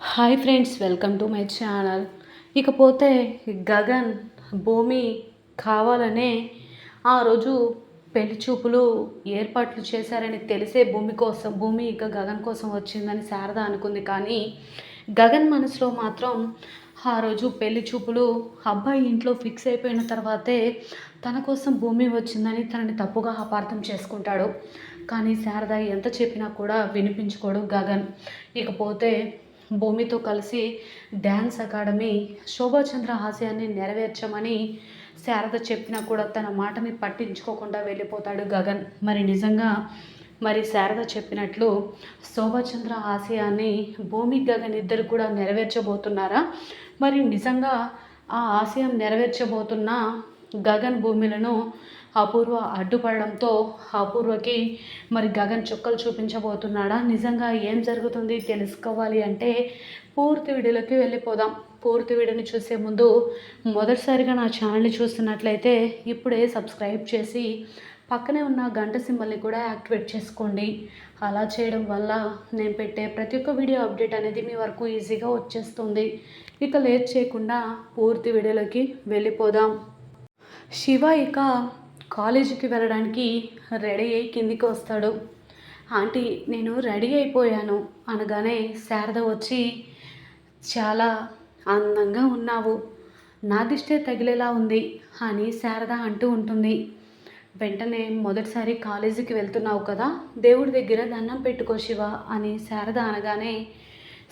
Hi friends welcome to my channel. ఇకపోతే గగన్ భూమి కావాలనే ఆ రోజు పెళ్ళి చూపులు ఏర్పాట్లు చేశారని తెలిసే భూమి కోసం భూమి ఇక గగన్ కోసం వచ్చిందని శారద అనుకుంది. కానీ గగన్ మనసులో మాత్రం ఆ రోజు పెళ్ళి చూపులు అబ్బాయి ఇంట్లో ఫిక్స్ అయిపోయిన తర్వాతే తన కోసం భూమి వచ్చిందని తనని తప్పుగా అపార్థం చేసుకుంటాడు. కానీ శారద ఎంత చెప్పినా కూడా వినిపించుకోడు గగన్. ఇకపోతే భూమితో కలిసి డ్యాన్స్ అకాడమీ శోభాచంద్ర హాస్యాన్ని నెరవేర్చమని శారద చెప్పినా కూడా తన మాటని పట్టించుకోకుండా వెళ్ళిపోతాడు గగన్. మరి నిజంగా మరి శారద చెప్పినట్లు శోభాచంద్ర ఆశయాన్ని భూమి గగన్ ఇద్దరు కూడా నెరవేర్చబోతున్నారా? మరి నిజంగా ఆ ఆశయం నెరవేర్చబోతున్న గగన్ భూమిలను అపూర్వ అడ్డుపడడంతో అపూర్వకి మరి గగన్ చుక్కలు చూపించబోతున్నాడా? నిజంగా ఏం జరుగుతుంది తెలుసుకోవాలి అంటే పూర్తి వీడియోలోకి వెళ్ళిపోదాం. పూర్తి వీడియోని చూసే ముందు మొదటిసారిగా నా ఛానల్ని చూస్తున్నట్లయితే ఇప్పుడే సబ్స్క్రైబ్ చేసి పక్కనే ఉన్న గంట సింబల్ని కూడా యాక్టివేట్ చేసుకోండి. అలా చేయడం వల్ల నేను పెట్టే ప్రతి ఒక్క వీడియో అప్డేట్ అనేది మీ వరకు ఈజీగా వచ్చేస్తుంది. ఇక లేట్ చేయకుండా పూర్తి వీడియోలోకి వెళ్ళిపోదాం. శివ ఇక కాలేజీకి వెళ్ళడానికి రెడీ అయ్యి కిందికి వస్తాడు. ఆంటీ నేను రెడీ అయిపోయాను అనగానే శారద వచ్చి చాలా అందంగా ఉన్నావు. నా దిష్టే తగిలేలా ఉంది అని శారద అంటూ ఉంటుంది. వెంటనే మొదటిసారి కాలేజీకి వెళ్తున్నావు కదా దేవుడి దగ్గర దండం పెట్టుకో శివ అని శారద అనగానే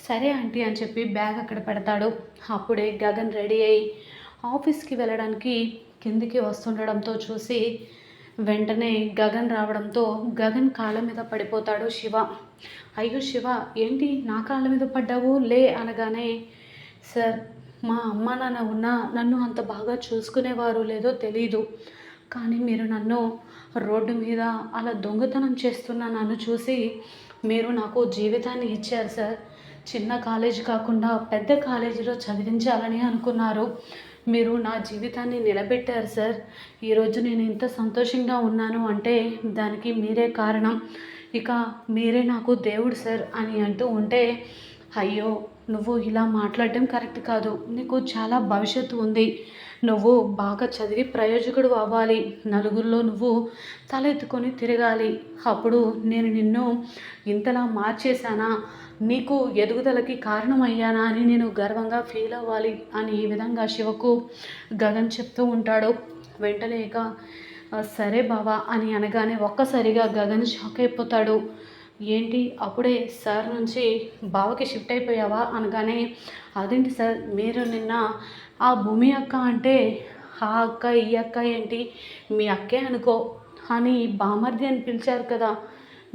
సరే ఆంటీ అని చెప్పి బ్యాగ్ అక్కడ పెడతాడు. అప్పుడే గగన్ రెడీ అయ్యి ఆఫీస్కి వెళ్ళడానికి కిందికి వస్తుండడంతో చూసి వెంటనే గగన్ రావడంతో గగన్ కాళ్ళ మీద పడిపోతాడు శివ. అయ్యో శివ ఏంటి నా కాళ్ళ మీద పడ్డావు? లే అనగానే సార్ మా అమ్మ నాన్న ఉన్నా నన్ను అంత బాగా చూసుకునేవారు లేదో తెలీదు. కానీ మీరు నన్ను రోడ్డు మీద అలా దొంగతనం చేస్తున్న నన్ను చూసి మీరు నాకు జీవితాన్ని ఇచ్చారు సార్. చిన్న కాలేజీ కాకుండా పెద్ద కాలేజీలో చదివించాలని అనుకున్నారు. మీరు నా జీవితాన్ని నిలబెట్టారు సార్. ఈరోజు నేను ఇంత సంతోషంగా ఉన్నాను అంటే దానికి మీరే కారణం. ఇక మీరే నాకు దేవుడు సార్ అని అంటూ ఉంటే అయ్యో నువ్వు ఇలా మాట్లాడడం కరెక్ట్ కాదు. నీకు చాలా భవిష్యత్తు ఉంది. నువ్వు బాగా చదివి ప్రయోజకుడు అవ్వాలి. నలుగురిలో నువ్వు తలెత్తుకొని తిరగాలి. అప్పుడు నేను నిన్ను ఇంతలా మార్చేశానా? నీకు ఎదుగుదలకి కారణమయ్యానా అని నేను గర్వంగా ఫీల్ అవ్వాలి అని ఈ విధంగా శివకు గగన్ చెప్తూ ఉంటాడు. వెంటనే ఇక సరే బావా అని అనగానే ఒక్కసారిగా గగన్ షాక్ అయిపోతాడు. ఏంటి? అప్పుడే సార్ నుంచి బావకి షిఫ్ట్ అయిపోయావా? అనగానే అదేంటి సార్ మీరు నిన్న ఆ భూమి అక్క అంటే ఆ అక్క ఈ అక్క ఏంటి? మీ అక్కే అనుకో. అని బామర్ది అని పిలిచారు కదా.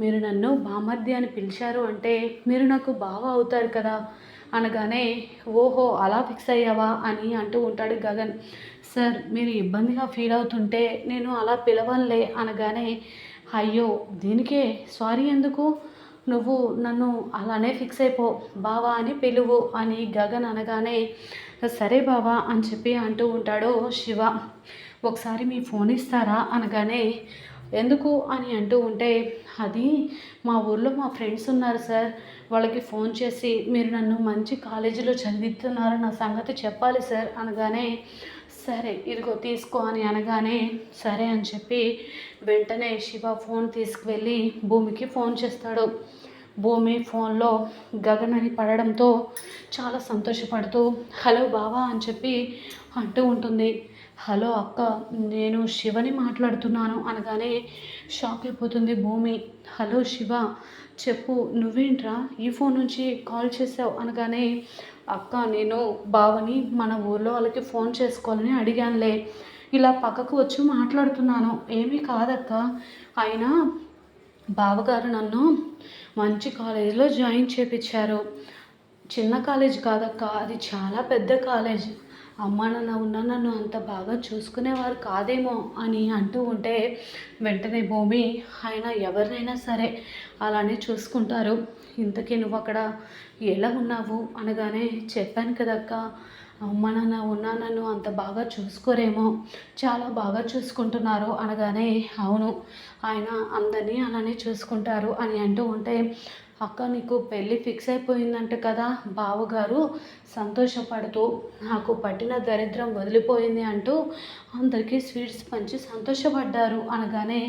మీరు నన్ను బామర్ది అని పిలిచారు అంటే మీరు నాకు బావ అవుతారు కదా. అనగానే ఓహో అలా ఫిక్స్ అయ్యావా? అని అంటూ ఉంటాడు గగన్. సార్ మీరు ఇబ్బందిగా ఫీల్ అవుతుంటే నేను అలా పిలవనులే. అనగానే అయ్యో దీనికే సారీ ఎందుకు? నువ్వు నన్ను అలానే ఫిక్స్ అయిపో బావా అని పిలువు అని గగన్ అనగానే సరే బావా అని చెప్పి అంటూ ఉంటాడు శివ. ఒకసారి మీ ఫోన్ ఇస్తారా అనగానే ఎందుకు అని అంటూ ఉంటే అది మా ఊర్లో మా ఫ్రెండ్స్ ఉన్నారు సార్. వాళ్ళకి ఫోన్ చేసి మీరు నన్ను మంచి కాలేజీలో చదివిస్తున్నారు నా సంగతి చెప్పాలి సార్ అనగానే సరే ఇదిగో తీసుకో అని అనగానే సరే అని చెప్పి వెంటనే శివ ఫోన్ తీసుకువెళ్ళి భూమికి ఫోన్ చేస్తాడు. భూమి ఫోన్లో గగన్ అని పడడంతో చాలా సంతోషపడుతూ హలో బావా అని చెప్పి అంటూ ఉంటుంది. హలో అక్క నేను శివని మాట్లాడుతున్నాను అనగానే షాక్ అయిపోతుంది భూమి. హలో శివ చెప్పు నువ్వేంట్రా ఈ ఫోన్ నుంచి కాల్ చేసావు అనగానే అక్క నేను బావని మన ఊర్లో వాళ్ళకి ఫోన్ చేసుకోవాలని అడిగానులే. ఇలా పక్కకు వచ్చి మాట్లాడుతున్నాను. ఏమీ కాదక్క. అయినా బావగారు నన్ను మంచి కాలేజీలో జాయిన్ చేపించారు చిన్న కాలేజ్ కాదక్క అది చాలా పెద్ద కాలేజ్. అమ్మ నాన్న ఉన్న నన్ను అంత బాగా చూసుకునేవారు కాదేమో అని అంటూ ఉంటే వెంటనే భూమి ఆయన ఎవరినైనా సరే అలానే చూసుకుంటారు. ఇంతకీ నువ్వు అక్కడ ఎలా ఉన్నావు? అనగానే చెప్పాను కదక్క. అమ్మ నాన్న ఉన్నా నన్ను అంత బాగా చూసుకోరేమో. చాలా బాగా చూసుకుంటున్నారు అనగానే అవును ఆయన అందరినీ అలానే చూసుకుంటారు అని అంటూ ఉంటే అక్క నీకు పెళ్ళి ఫిక్స్ అయిపోయిందంట కదా బావగారు. సంతోషపడుతూ నాకు పట్టిన దరిద్రం వదిలిపోయింది అంటూ అందరికీ స్వీట్స్ పంచి సంతోషపడ్డారు అనగానే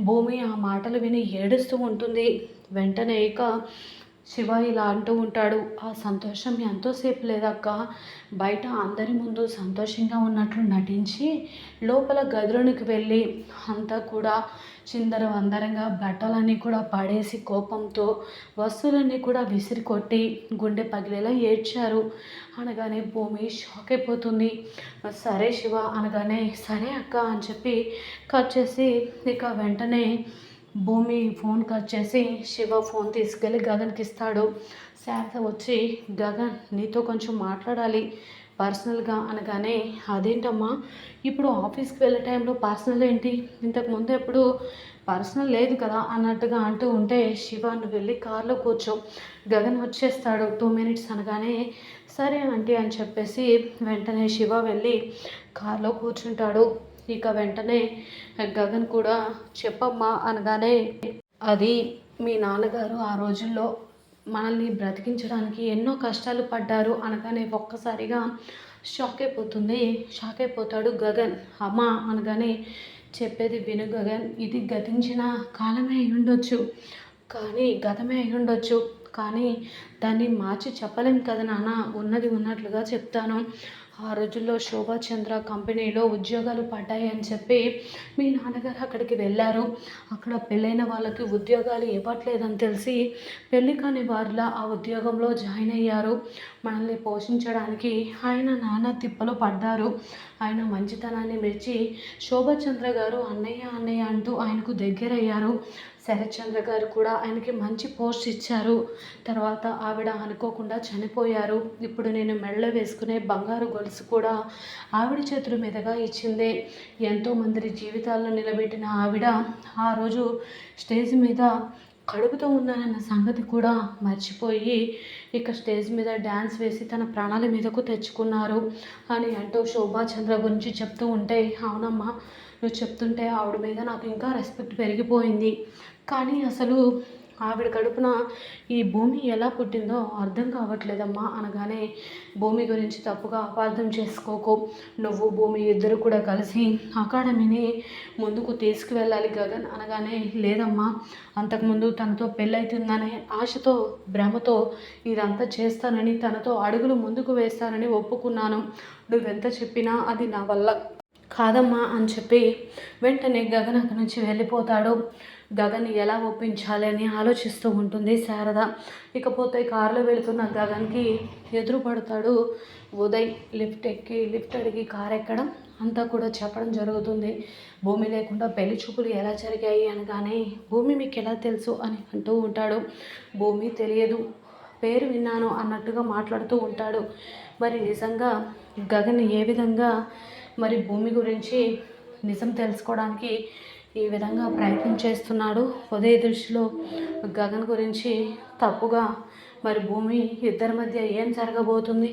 భూమి ఆ మాటలు విని ఏడుస్తూ ఉంటుంది. వెంటనే ఇక శివ ఇలా అంటూ ఉంటాడు ఆ సంతోషం ఎంతోసేపు లేదక్క. బయట అందరి ముందు సంతోషంగా ఉన్నట్లు నటించి లోపల గదిలోనికి వెళ్ళి అంతా కూడా చిందర వందరంగా బట్టలన్నీ కూడా పడేసి కోపంతో వస్తువులన్నీ కూడా విసిరి కొట్టి గుండె పగిలేలా ఏడ్చారు. అనగానే భూమి షాక్ అయిపోతుంది. సరే శివ అనగానే సరే అక్క అని చెప్పి కట్ చేసి ఇక వెంటనే భూమి ఫోన్ కట్ చేసి శివ ఫోన్ తీసుకెళ్ళి గగన్కి ఇస్తాడు శాంత వచ్చి గగన్ నీతో కొంచెం మాట్లాడాలి. పర్సనల్గా అనగానే అదేంటమ్మా? ఇప్పుడు ఆఫీస్కి వెళ్ళే టైంలో పర్సనల్ ఏంటి? ఇంతకుముందు ఎప్పుడు పర్సనల్ లేదు కదా అన్నట్టుగా అంటూ ఉంటే శివ నువ్వు వెళ్ళి కార్లో కూర్చో. గగన్ వచ్చేస్తాడు టూ మినిట్స్ అనగానే సరే ఆంటీ అని చెప్పేసి వెంటనే శివ వెళ్ళి కార్లో కూర్చుంటాడు. ఇక వెంటనే గగన్ కూడా చెప్పమ్మా అనగానే అది మీ నాన్నగారు ఆ రోజుల్లో మనల్ని బ్రతికించడానికి ఎన్నో కష్టాలు పడ్డారు అనగానే ఒక్కసారిగా షాక్ అయిపోతుంది. షాక్ అయిపోతాడు గగన్. అమ్మ అనగానే చెప్పేది విను గగన్. ఇది గతించిన కాలమే అయి ఉండొచ్చు కానీ గతమే అయి ఉండొచ్చు కానీ దాన్ని మార్చి చెప్పలేం కదా నాన్న. ఉన్నది ఉన్నట్లుగా చెప్తాను. ఆ రోజుల్లో శోభాచంద్ర కంపెనీలో ఉద్యోగాలు పడ్డాయి అని చెప్పి మీ నాన్నగారు అక్కడికి వెళ్ళారు. అక్కడ పెళ్ళైన వాళ్ళకి ఉద్యోగాలు ఇవ్వట్లేదని తెలిసి పెళ్ళి కాని వారిలా ఆ ఉద్యోగంలో జాయిన్ అయ్యారు. మనల్ని పోషించడానికి ఆయన నాన్న తిప్పలు పడ్డారు. ఆయన మంచితనాన్ని మెచ్చి శోభాచంద్ర గారు అన్నయ్య అన్నయ్య అంటూ ఆయనకు దగ్గరయ్యారు. శరత్చంద్ర గారు కూడా ఆయనకి మంచి పోస్ట్ ఇచ్చారు. తర్వాత ఆవిడ అనుకోకుండా చనిపోయారు. ఇప్పుడు నేను మెళ్ళ వేసుకునే బంగారు గొలుసు కూడా ఆవిడ చేతుల మీదుగా ఇచ్చిందే. ఎంతోమంది జీవితాలను నిలబెట్టిన ఆవిడ ఆ రోజు స్టేజ్ మీద కడుపుతో ఉన్నానన్న సంగతి కూడా మర్చిపోయి ఇక స్టేజ్ మీద డ్యాన్స్ వేసి తన ప్రాణాల మీదకు తెచ్చుకున్నారు అని అంటూ శోభాచంద్ర గురించి చెప్తూ ఉంటే అవునమ్మా నువ్వు చెప్తుంటే ఆవిడ మీద నాకు ఇంకా రెస్పెక్ట్ పెరిగిపోయింది. కానీ అసలు ఆవిడ కడుపున ఈ భూమి ఎలా పుట్టిందో అర్థం కావట్లేదమ్మా అనగానే భూమి గురించి తప్పుగా అపార్థం చేసుకోకు. నువ్వు భూమి ఇద్దరు కూడా కలిసి అకాడమీని ముందుకు తీసుకువెళ్ళాలి గగన్ అనగానే లేదమ్మా అంతకుముందు తనతో పెళ్ళైతుందనే ఆశతో భ్రమతో ఇదంతా చేస్తానని తనతో అడుగులు ముందుకు వేస్తానని ఒప్పుకున్నాను. నువ్వెంత చెప్పినా అది నా వల్ల కాదమ్మా అని చెప్పి వెంటనే గగన్ అక్కడి నుంచి వెళ్ళిపోతాడు. గగన్ ఎలా ఒప్పించాలి అని ఆలోచిస్తూ ఉంటుంది శారద. ఇకపోతే కారులో వెళుతున్న గగన్కి ఎదురు పడతాడు ఉదయ్. లిఫ్ట్ ఎక్కి లిఫ్ట్ అడిగి కారు ఎక్కడం అంతా కూడా చెప్పడం జరుగుతుంది. భూమి లేకుండా పెళ్ళి చూపులు ఎలా జరిగాయి అనగానే భూమి మీకు ఎలా తెలుసు అని అంటూ ఉంటాడు. భూమి తెలియదు. పేరు విన్నాను అన్నట్టుగా మాట్లాడుతూ ఉంటాడు. మరి నిజంగా గగన్ ఏ విధంగా మరి భూమి గురించి నిజం తెలుసుకోవడానికి ఈ విధంగా ప్రయత్నం చేస్తున్నాడు. ఉదయ దృష్టిలో గగన్ గురించి తప్పుగా మరి భూమి ఇద్దరి మధ్య ఏం జరగబోతుంది?